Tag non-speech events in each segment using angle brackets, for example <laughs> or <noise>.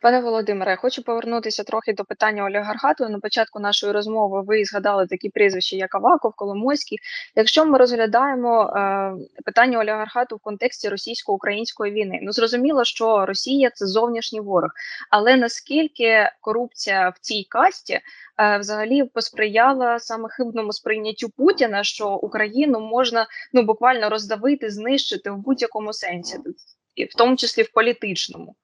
Пане Володимире, хочу повернутися трохи до питання олігархату. На початку нашої розмови ви згадали такі прізвища, як Аваков, Коломойський. Якщо ми розглядаємо е, питання олігархату в контексті російсько-української війни, ну зрозуміло, що Росія це зовнішній ворог, але наскільки корупція в цій касті е, взагалі посприяла саме хибному сприйняттю Путіна, що Україну можна ну буквально роздавити, знищити в будь-якому сенсі, і в тому числі в політичному.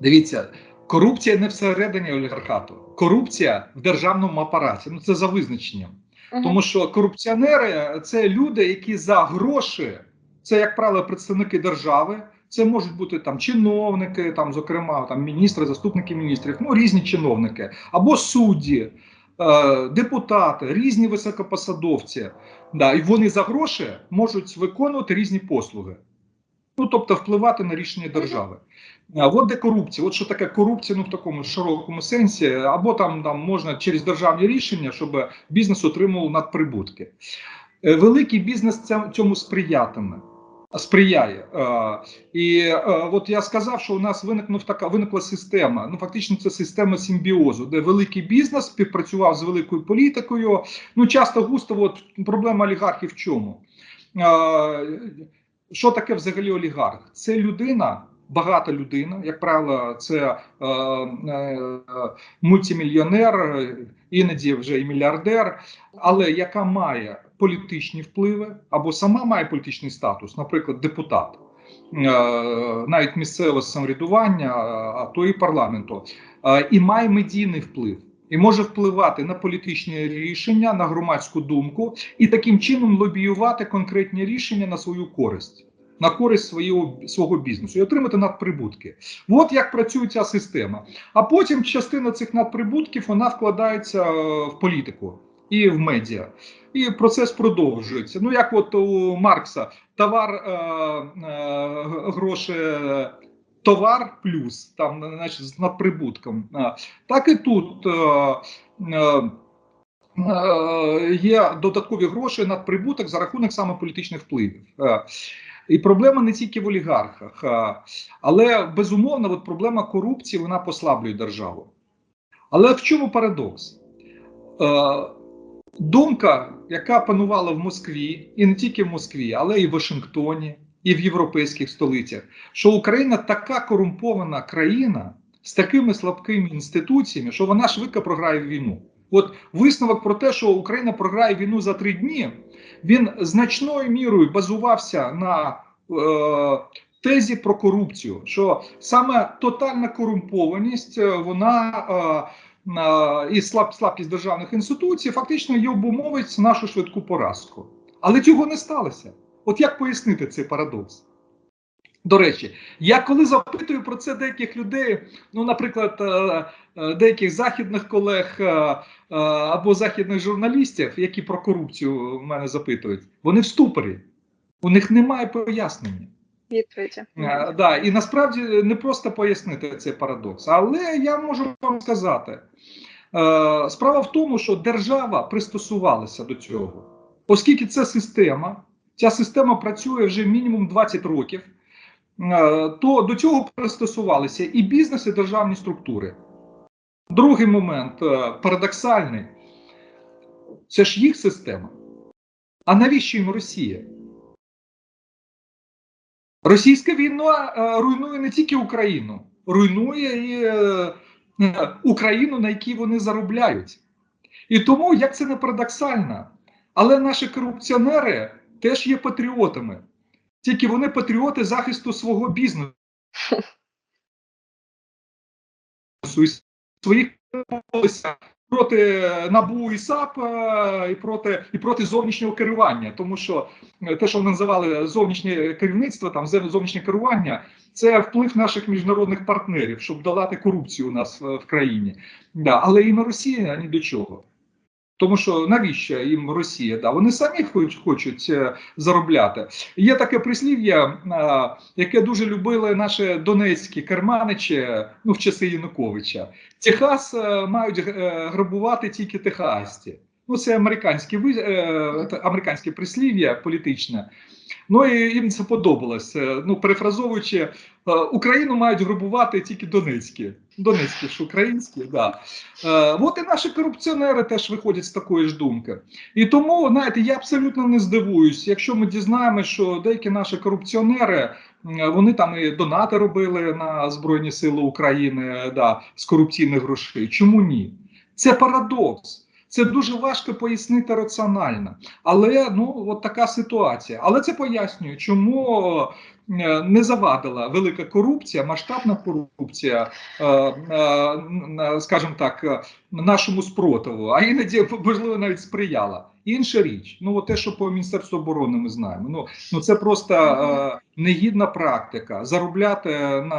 Дивіться, корупція не всередині олігархату, корупція в державному апараті. Ну це за визначенням. Мгм. Тому що корупціонери це люди, які за гроші, це як правило представники держави. Це можуть бути там чиновники, там, зокрема, там міністри, заступники міністрів, ну різні чиновники, або судді, е, депутати, різні високопосадовці. Да, і вони за гроші можуть виконувати різні послуги. Ну, тобто впливати на рішення держави. От де корупція, от що таке корупція, ну в такому широкому сенсі, або там, там можна через державні рішення, щоб бізнес отримував надприбутки. Е, Великий бізнес цьому сприятиме. Сприяє. Е, І е, от я сказав, що у нас виникнув така виникла система. Ну фактично, це система симбіозу, де великий бізнес співпрацював з великою політикою. Ну часто густо, от проблема олігархів в чому? Що таке взагалі олігарх? Це людина, багата людина, як правило, це е, е, мультимільйонер, е, іноді вже і мільярдер, але яка має політичні впливи або сама має політичний статус, наприклад, депутат, е, навіть місцеве самоврядування, а то і парламенту, е, і має медійний вплив. І може впливати на політичні рішення, на громадську думку, і таким чином лобіювати конкретні рішення на свою користь, на користь свого, свого бізнесу і отримати надприбутки. От як працює ця система. А потім частина цих надприбутків вона вкладається е, в політику і в медіа. І процес продовжується. Ну як от у Маркса товар е, е, гроші. Товар плюс там, значить, з надприбутком. Так і тут е, е, є додаткові гроші надприбуток за рахунок саме політичних впливів. І проблема не тільки в олігархах, але безумовно, от проблема корупції вона послаблює державу. Але в чому парадокс? Е, Думка, яка панувала в Москві, і не тільки в Москві, але і в Вашингтоні, і в європейських столицях, що Україна така корумпована країна з такими слабкими інституціями, що вона швидко програє війну. От висновок про те, що Україна програє війну за три дні, він значною мірою базувався на е, тезі про корупцію, що саме тотальна корумпованість е, вона. Е, і слаб, слабкість державних інституцій фактично її обумовить нашу швидку поразку. Але цього не сталося. От як пояснити цей парадокс? До речі, я коли запитую про це деяких людей, ну, наприклад, е, е, деяких західних колег е, або західних журналістів, які про корупцію в мене запитують, вони в ступорі. У них немає пояснення. Відповіді. Да, і насправді не просто пояснити цей парадокс, але я можу вам сказати: справа в тому, що держава пристосувалася до цього, оскільки це система, ця система працює вже мінімум 20 років, то до цього пристосувалися і бізнес, і державні структури. Другий момент е, парадоксальний: це ж їх система. А навіщо їм Росія? Російська війна е, руйнує не тільки Україну, руйнує і е, е, Україну, на якій вони заробляють. І тому, як це не парадоксально, але наші корупціонери теж є патріотами. Тільки вони патріоти захисту свого бізнесу своїх проти НАБУ і САП е, і проти і проти зовнішнього керування, тому що е, те, що вони називали зовнішнє керівництво, там зовнішнє керування, це вплив наших міжнародних партнерів, щоб долати корупцію у нас е, в країні. Да, але і на Росії ні до чого. Тому що навіщо їм Росія? Да, вони самі хоч, хочуть е, заробляти. Є таке прислів'я, е, яке дуже любили наші донецькі керманичі ну, в часи Януковича. Техас е, мають грабувати тільки техасці. Ну, це американське американське прислів'я політичне. Ну і їм це подобалось. Е, Ну, перефразовуючи, е, Україну мають грабувати тільки Донецькі. Донецькі ж українські, да. Е, от і наші корупціонери теж виходять з такої ж думки. І тому, знаєте, я абсолютно не здивуюсь, якщо ми дізнаємося, що деякі наші корупціонери вони там і донати робили на Збройні Сили України да, з корупційних грошей. Чому ні? Це парадокс. Це дуже важко пояснити раціонально. Але ну от така ситуація. Але це пояснює, чому е, не завадила велика корупція, масштабна корупція, е, е, скажімо так, нашому спротиву, а іноді можливо навіть сприяла. Інша річ, ну те, що по міністерству оборони ми знаємо. Ну ну це просто е, негідна практика заробляти на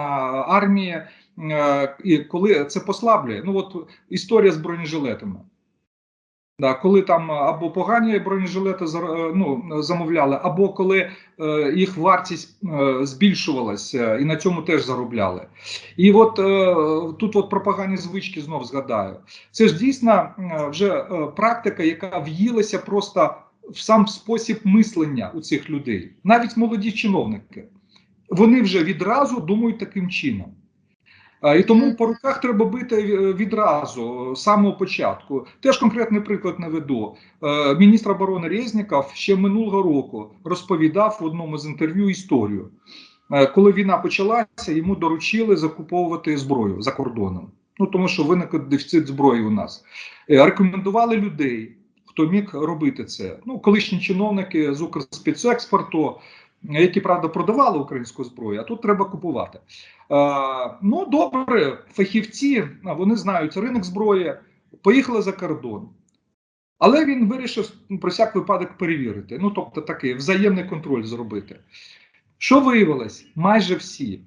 армії, е, і коли це послаблює. Ну от історія з бронежилетами. Да, коли там або погані бронежилети е, ну, замовляли, або коли е, їх вартість е, збільшувалася, і на цьому теж заробляли. І от е, тут от про погані звички знов згадаю. Це ж дійсно е, вже е, практика, яка в'їлася просто в сам спосіб мислення у цих людей, навіть молоді чиновники. Вони вже відразу думають таким чином. А, І тому по руках треба бити е, відразу, з самого початку. Теж конкретний приклад наведу. Е, Міністр оборони Резніков ще минулого року розповідав в одному з інтерв'ю історію. Е, Коли війна почалася, йому доручили закуповувати зброю за кордоном. Ну тому що виник дефіцит зброї у нас. Е, Рекомендували людей, хто міг робити це. Ну, колишні чиновники з Укрспецекспорту, які правда продавали українську зброю, а тут треба купувати. Е, ну, добре, фахівці, вони знають ринок зброї, поїхали за кордон. Але він вирішив ну, про всяк випадок перевірити. Ну, тобто такий взаємний контроль зробити. Що виявилось? Майже всі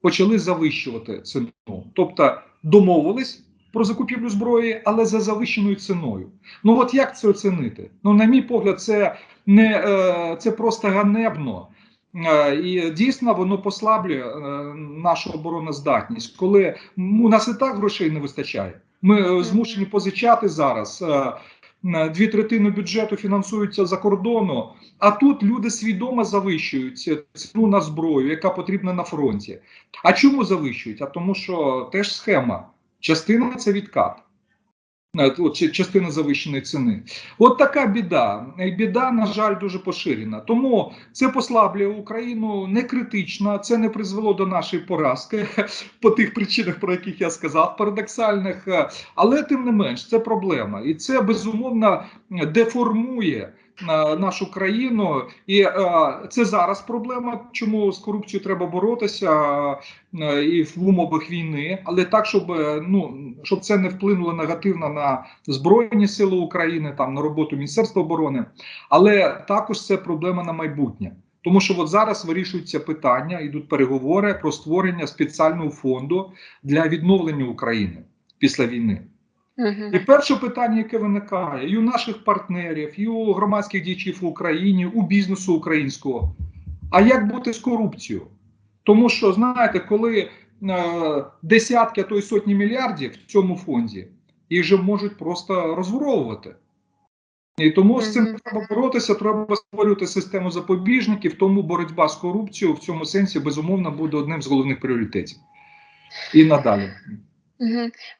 почали завищувати ціну. Тобто домовились про закупівлю зброї, але за завищеною ціною. Ну от як це оцінити? Ну, на мій погляд, це не е, це просто ганебно. Е, І дійсно воно послаблює е, нашу обороноздатність, коли у нас і так грошей не вистачає. Ми е, змушені позичати зараз. Дві третини бюджету фінансуються за кордону, а тут люди свідомо завищують ціну на зброю, яка потрібна на фронті. А чому завищують? А тому, що теж схема. Частина це відкат. Е, частина завищеної ціни. От така біда. Біда, на жаль, дуже поширена. Тому це послаблює Україну не критично. Це не призвело до нашої поразки <laughs> по тих причинах, про яких я сказав, парадоксальних. Е, Але тим не менш, це проблема, і це безумовно деформує е, нашу країну. І е, це зараз проблема. Чому з корупцією треба боротися е, і в умовах війни, але так, щоб е, ну щоб це не вплинуло негативно на збройні сили України, там на роботу Міністерства оборони, але також це проблема на майбутнє. Тому що от зараз вирішуються питання, йдуть переговори про створення спеціального фонду для відновлення України після війни. І перше питання, яке виникає і у наших партнерів, і у громадських діячів в Україні, у бізнесу українського. А як бути з корупцією? Тому що, знаєте, коли е, десятки, а то й сотні мільярдів в цьому фонді, їх же можуть просто розворовувати. І тому з цим треба боротися, треба створювати систему запобіжників, тому боротьба з корупцією в цьому сенсі безумовно буде одним з головних пріоритетів. І надалі.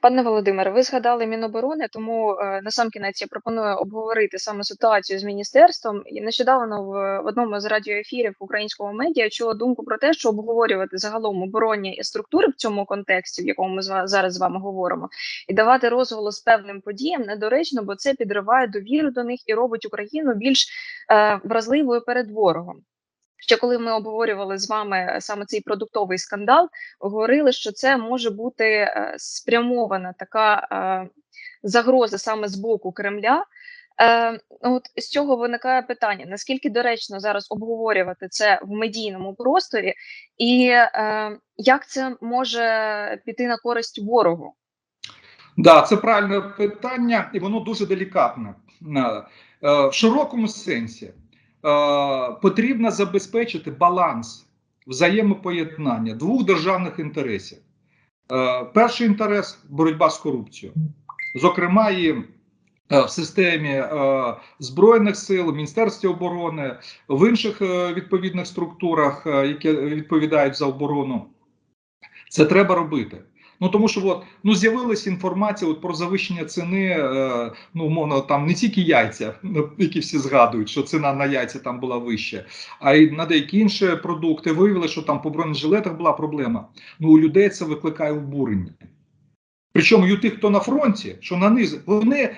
Пане Володимире, ви згадали Міноборони, тому е, на сам кінець я пропоную обговорити саме ситуацію з міністерством. І нещодавно в, в одному з радіоефірів українського медіа чула думку про те, що обговорювати загалом оборонні структури в цьому контексті, в якому ми зараз з вами говоримо, і давати розголос певним подіям недоречно, бо це підриває довіру до них і робить Україну більш е, вразливою перед ворогом. Ще коли ми обговорювали з вами саме цей продуктовий скандал, говорили, що це може бути е, спрямована така е, загроза саме з боку Кремля. Е, от з цього виникає питання: наскільки доречно зараз обговорювати це в медійному просторі, і е, як це може піти на користь ворогу? Да, це правильне питання, і воно дуже делікатне. Е, е, В широкому сенсі е, потрібно забезпечити баланс взаємопоєднання двох державних інтересів. Е, Перший інтерес боротьба з корупцією, зокрема, і е, в системі е, Збройних сил, Міністерстві оборони, в інших е, відповідних структурах, е, які відповідають за оборону. Це треба робити. Ну тому що от, ну з'явилася інформація от про завищення ціни. Е, ну умовно, там не тільки яйця, ну, які всі згадують, що ціна на яйця там була вища, а й на деякі інші продукти. Виявили, що там по бронежилетах була проблема. Ну у людей це викликає обурення. Причому і у тих, хто на фронті, що на низ, вони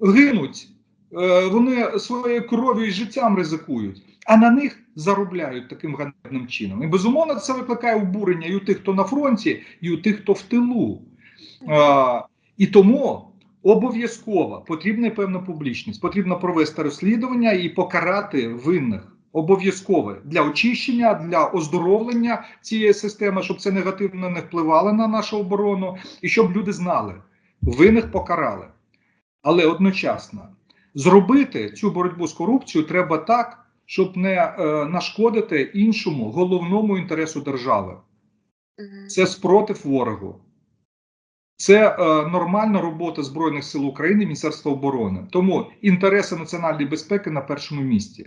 гинуть, е, вони своєю кров'ю і життям ризикують, а на них заробляють таким ганебним чином. І безумовно це викликає обурення і у тих, хто на фронті, і у тих, хто в тилу. Е, і тому обов'язково потрібна певна публічність, потрібно провести розслідування і покарати винних. Обов'язкове для очищення, для оздоровлення цієї системи, щоб це негативно не впливало на нашу оборону, і щоб люди знали, винних покарали. Але одночасно зробити цю боротьбу з корупцією треба так, щоб не е, нашкодити іншому головному інтересу держави. Це спротив ворогу. Це е, нормальна робота Збройних сил України, Міністерства оборони. Тому інтереси національної безпеки на першому місці.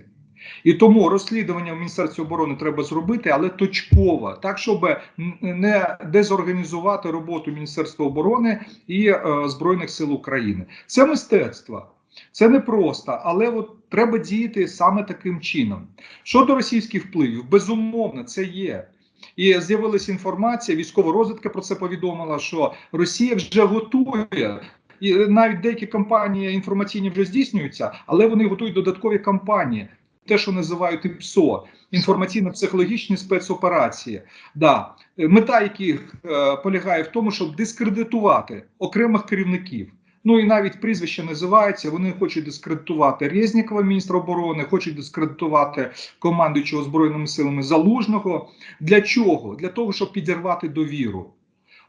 І тому розслідування в Міністерстві оборони треба зробити, але точково, так, щоб не дезорганізувати роботу Міністерства оборони і е, Збройних сил України. Це мистецтво. Це непросто, але от треба діяти саме таким чином. Щодо російських впливів, безумовно, це є. І з'явилася інформація, військова розвідка про це повідомила, що Росія вже готує. І навіть деякі кампанії інформаційні вже здійснюються, але вони готують додаткові кампанії, те, що називають ІПСО, інформаційно-психологічні спецоперації. Да. Мета яких е, полягає в тому, щоб дискредитувати окремих керівників. Ну і навіть прізвища називаються. Вони хочуть дискредитувати Резнікова, міністра оборони, хочуть дискредитувати командуючого збройними силами Залужного. Для чого? Для того, щоб підірвати довіру.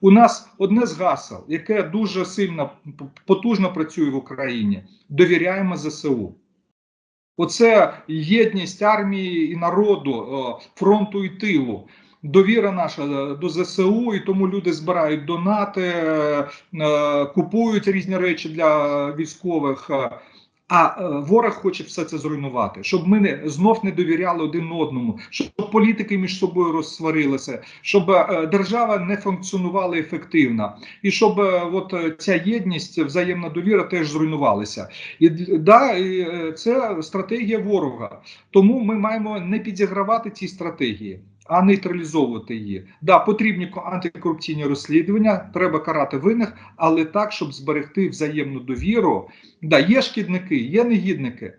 У нас одне з гасел, яке дуже сильно потужно працює в Україні: довіряємо ЗСУ. Оце єдність армії і народу, е, фронту і тилу. Довіра наша до ЗСУ, і тому люди збирають донати, е, е, купують різні речі для військових. е, А ворог хоче все це зруйнувати, щоб ми не знов не довіряли один одному, щоб політики між собою розсварилися, щоб держава не функціонувала ефективно, і щоб от ця єдність, взаємна довіра теж зруйнувалася. І да, і це стратегія ворога. Тому ми маємо не підігравати цій стратегії, а нейтралізовувати її. Да, потрібні антикорупційні розслідування, треба карати винних, але так, щоб зберегти взаємну довіру. Да, є шкідники, є негідники.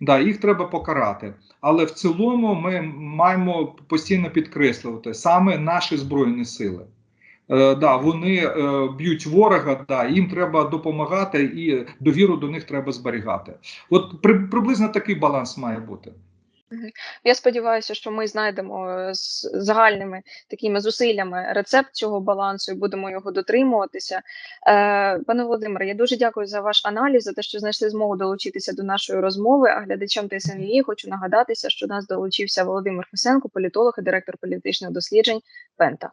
Да, їх треба покарати. Але в цілому ми маємо постійно підкреслювати саме наші збройні сили. Е, да, вони е, б'ють ворога, да, їм треба допомагати, і довіру до них треба зберігати. От при, приблизно такий баланс має бути. Я сподіваюся, що ми знайдемо е, з загальними такими зусиллями рецепт цього балансу і будемо його дотримуватися. Е, пане Володимире, я дуже дякую за ваш аналіз, за те, що знайшли змогу долучитися до нашої розмови. А глядачам ТСНВІ хочу нагадатися, що до нас долучився Володимир Фесенко, політолог і директор політичних досліджень Пента.